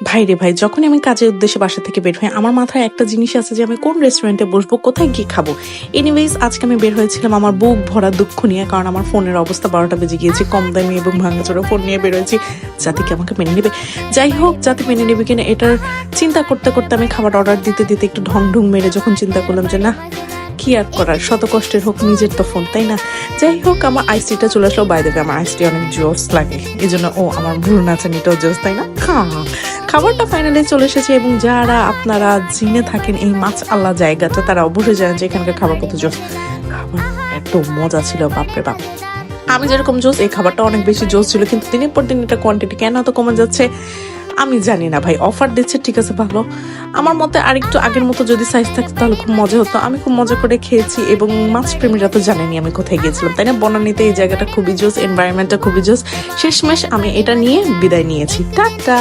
ভাই রে ভাই, যখনই আমি কাজের উদ্দেশ্যে বাসা থেকে বের হই, আমার মাথায় একটা জিনিস আছে যে আমি কোন রেস্টুরেন্টে বসবো, কোথায় গিয়ে খাব। এনিওয়েজ আজকে আমি বের হয়েছিলাম আমার বুক ভরা দুঃখ নিয়ে, কারণ আমার ফোনের অবস্থা বারোটা বেজে গিয়েছে, কম দামি এবং ভাঙাচোরা ফোন নিয়ে বের হয়েছি। যাতে কি আমাকে মেনে নেবে? যাই হোক যাতে মেনে নেবে কিনা এটার চিন্তা করতে করতে আমি খাবার অর্ডার দিতে দিতে একটু ঢং ঢং মেরে যখন চিন্তা করলাম যে না, কি আর করার? শত কষ্টের হোক, নিজের তো ফোন তাই না? যাই হোক, আমার আইসিটা চলে আসলো। বাই দেবে আমার আইসটি অনেক জোস লাগে এই জন্য ও আমার ভ্রু নাচানিটাও জোস, তাই না? হ্যাঁ। খাবারটা ফাইনালি চলে এসেছে এবং যারা আপনারা জিনে থাকেন এই মাছ আল্লাহ জায়গাটা তারা অবশ্যই জানেন যে এখানকার খাবার কত জোস। খাবার এত মজা ছিল, বাপরে বাপ। আমি যেরকম জোস, এই খাবারটা অনেক বেশি জোস ছিল, কিন্তু দিনের পর দিন এটা কোয়ান্টিটি কেন এত কমে যাচ্ছে, আমি জানি না ভাই। অফার দিচ্ছে, ঠিক আছে, ভালো। আমার মতে আরেকটু আগের মতো যদি সাইজ থাকতো, তাহলে খুব মজা হতো। আমি খুব মজা করে খেয়েছি এবং মাছ প্রেমীরা তো জানেনি আমি কোথায় গিয়েছিলাম, তাই না? বনানীতে এই জায়গাটা খুবই জোস এনভায়রনমেন্টটা খুবই জোস। শেষমেশ আমি এটা নিয়ে বিদায় নিয়েছি। টাটা!